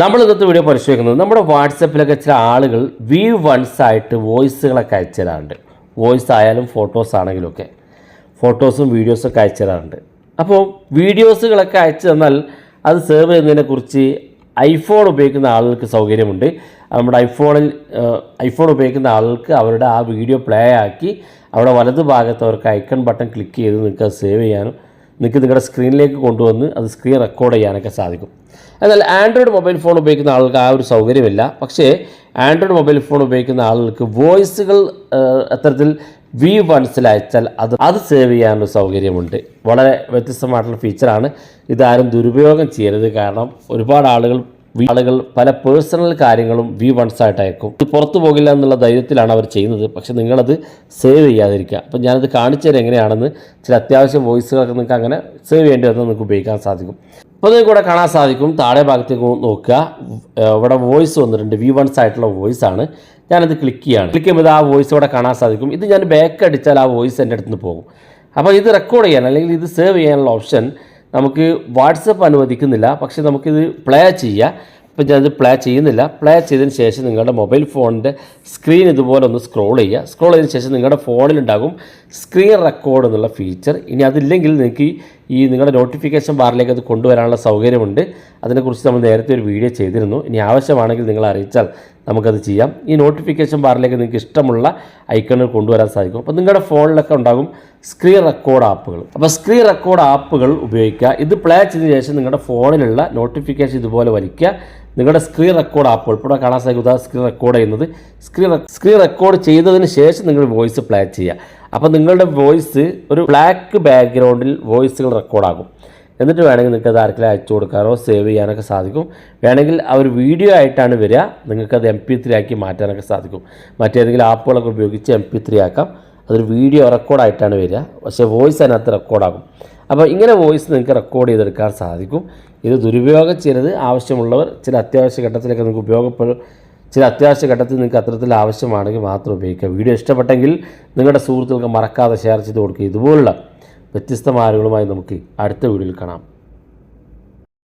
നമ്മൾ ഇന്നത്തെ വീഡിയോ പരിശോധിക്കുന്നത് നമ്മുടെ വാട്സപ്പിലൊക്കെ ചില ആളുകൾ വി വൺസ് ആയിട്ട് വോയിസുകളൊക്കെ അയച്ചുതരാറുണ്ട് വോയിസ് ആയാലും ഫോട്ടോസ് ആണെങ്കിലും ഒക്കെ ഫോട്ടോസും വീഡിയോസൊക്കെ അയച്ചു തരാറുണ്ട് അപ്പോൾ വീഡിയോസുകളൊക്കെ അയച്ചു തന്നാൽ അത് സേവ് ചെയ്യുന്നതിനെക്കുറിച്ച് ഐഫോൺ ഉപയോഗിക്കുന്ന ആളുകൾക്ക് സൗകര്യമുണ്ട്. നമ്മുടെ ഐഫോണിൽ ഐഫോൺ ഉപയോഗിക്കുന്ന ആളുകൾക്ക് അവരുടെ ആ വീഡിയോ പ്ലേ ആക്കി അവിടെ വലതു ഭാഗത്ത് അവർക്ക് ഐക്കൺ ബട്ടൺ ക്ലിക്ക് ചെയ്ത് നിങ്ങൾക്ക് അത് സേവ് ചെയ്യാനും നിങ്ങൾക്ക് നിങ്ങളുടെ സ്ക്രീനിലേക്ക് കൊണ്ടുവന്ന് അത് സ്ക്രീൻ റെക്കോർഡ് ചെയ്യാനൊക്കെ സാധിക്കും. എന്നാൽ ആൻഡ്രോയിഡ് മൊബൈൽ ഫോൺ ഉപയോഗിക്കുന്ന ആൾക്ക് ആ ഒരു സൗകര്യമില്ല. പക്ഷേ ആൻഡ്രോയിഡ് മൊബൈൽ ഫോൺ ഉപയോഗിക്കുന്ന ആളുകൾക്ക് വോയിസുകൾ അത്തരത്തിൽ വി വൺസിൽ അയച്ചാൽ അത് അത് സേവ് ചെയ്യാനുള്ള സൗകര്യമുണ്ട്. വളരെ വ്യത്യസ്തമായിട്ടുള്ള ഫീച്ചറാണ് ഇതാരും ദുരുപയോഗം ചെയ്യരുത്. കാരണം ഒരുപാട് ആളുകൾ ആളുകൾ പല പേഴ്സണൽ കാര്യങ്ങളും വി വൺസ് ആയിട്ട് അയക്കും. ഇത് പുറത്തു പോകില്ല എന്നുള്ള ധൈര്യത്തിലാണ് അവർ ചെയ്യുന്നത്. പക്ഷേ നിങ്ങളത് സേവ് ചെയ്യാതിരിക്കുക. അപ്പം ഞാനത് കാണിച്ചു തരാം എങ്ങനെയാണെന്ന്. ചില അത്യാവശ്യ വോയിസുകളൊക്കെ നിങ്ങൾക്ക് അങ്ങനെ സേവ് ചെയ്യേണ്ടി വന്നാൽ നിങ്ങൾക്ക് ഉപയോഗിക്കാൻ സാധിക്കും. അപ്പോൾ നിങ്ങൾക്ക് ഇവിടെ കാണാൻ സാധിക്കും. താഴെ ഭാഗത്തേക്ക് നോക്കുക. ഇവിടെ വോയിസ് വന്നിട്ടുണ്ട്. വി വൺസ് ആയിട്ടുള്ള വോയിസ് ആണ്. ഞാനത് ക്ലിക്ക് ചെയ്യാണ്. ക്ലിക്ക് ചെയ്യുമ്പോൾ ആ വോയിസ് ഇവിടെ കാണാൻ സാധിക്കും. ഇത് ഞാൻ ബാക്ക് അടിച്ചാൽ ആ വോയിസ് എന്റെ അടുത്ത് നിന്ന് പോകും. അപ്പോൾ ഇത് റെക്കോർഡ് ചെയ്യാൻ അല്ലെങ്കിൽ ഇത് സേവ് ചെയ്യാനുള്ള ഓപ്ഷൻ നമുക്ക് വാട്സപ്പ് അനുവദിക്കുന്നില്ല. പക്ഷേ നമുക്കിത് പ്ലേ ചെയ്യാം. ഇപ്പം ഞാനത് പ്ലേ ചെയ്യുന്നില്ല. പ്ലേ ചെയ്തതിന് ശേഷം നിങ്ങളുടെ മൊബൈൽ ഫോണിന്റെ സ്ക്രീൻ ഇതുപോലെ ഒന്ന് സ്ക്രോൾ ചെയ്യുക. സ്ക്രോൾ ചെയ്തതിന് ശേഷം നിങ്ങളുടെ ഫോണിലുണ്ടാകും സ്ക്രീൻ റെക്കോർഡ് എന്നുള്ള ഫീച്ചർ. ഇനി അതില്ലെങ്കിൽ നിങ്ങൾക്ക് ഈ- നിങ്ങളുടെ നോട്ടിഫിക്കേഷൻ ബാറിലേക്ക് അത് കൊണ്ടുവരാനുള്ള സൗകര്യമുണ്ട്. അതിനെക്കുറിച്ച് നമ്മൾ നേരത്തെ ഒരു വീഡിയോ ചെയ്തിരുന്നു. ഇനി ആവശ്യമാണെങ്കിൽ നിങ്ങൾ അറിയിച്ചാൽ നമുക്കത് ചെയ്യാം. ഈ നോട്ടിഫിക്കേഷൻ ബാറിലേക്ക് നിങ്ങൾക്ക് ഇഷ്ടമുള്ള ഐക്കണുകൾ കൊണ്ടുവരാൻ സാധിക്കും. അപ്പോൾ നിങ്ങളുടെ ഫോണിലൊക്കെ ഉണ്ടാകും സ്ക്രീൻ റെക്കോർഡ് ആപ്പുകൾ അപ്പോൾ സ്ക്രീൻ റെക്കോർഡ് ആപ്പുകൾ ഉപയോഗിക്കുക. ഇത് പ്ലേ ചെയ്തതിന് ശേഷം നിങ്ങളുടെ ഫോണിലുള്ള നോട്ടിഫിക്കേഷൻ ഇതുപോലെ വലിക്കുക. നിങ്ങളുടെ സ്ക്രീൻ റെക്കോർഡ് ആപ്പ് ഇവിടെ കാണാൻ സാധിക്കും സ്ക്രീൻ റെക്കോർഡ് ചെയ്യുന്നത് സ്ക്രീൻ സ്ക്രീൻ റെക്കോർഡ് ചെയ്തതിന് ശേഷം നിങ്ങൾ വോയിസ് പ്ലേ ചെയ്യുക. അപ്പോൾ നിങ്ങളുടെ വോയിസ് ഒരു ബ്ലാക്ക് ബാക്ക്ഗ്രൗണ്ടിൽ വോയിസുകൾ റെക്കോർഡാകും എന്നിട്ട് വേണമെങ്കിൽ നിങ്ങൾക്ക് അത് ആർക്കെങ്കിലും അയച്ചു കൊടുക്കാനോ സേവ് ചെയ്യാനൊക്കെ സാധിക്കും. വേണമെങ്കിൽ ആ ഒരു വീഡിയോ ആയിട്ടാണ് വരിക. നിങ്ങൾക്കത് എം പി ത്രീ ആക്കി മാറ്റാനൊക്കെ സാധിക്കും. മറ്റേതെങ്കിലും ആപ്പുകളൊക്കെ ഉപയോഗിച്ച് എം പി ത്രീ ആക്കാം. അതൊരു വീഡിയോ റെക്കോർഡായിട്ടാണ് വരിക. പക്ഷേ വോയിസ് അതിനകത്ത് റെക്കോർഡാകും അപ്പോൾ ഇങ്ങനെ വോയിസ് നിങ്ങൾക്ക് റെക്കോർഡ് ചെയ്തെടുക്കാൻ സാധിക്കും. ഇത് ദുരുപയോഗം ചെയ്യരുത്. ആവശ്യമുള്ളവർ ചില അത്യാവശ്യ ഘട്ടത്തിലൊക്കെ നിങ്ങൾക്ക് ഉപയോഗപ്പെടും ചില അത്യാവശ്യ ഘട്ടത്തിൽ നിങ്ങൾക്ക് അത്തരത്തിൽ ആവശ്യമാണെങ്കിൽ മാത്രം ഉപയോഗിക്കുക. വീഡിയോ ഇഷ്ടപ്പെട്ടെങ്കിൽ നിങ്ങളുടെ സുഹൃത്തുക്കൾക്ക് മറക്കാതെ ഷെയർ ചെയ്ത് കൊടുക്കുക. ഇതുപോലുള്ള വ്യത്യസ്തമായ അറിവുകളുമായി നമുക്ക് അടുത്ത വീഡിയോയിൽ കാണാം.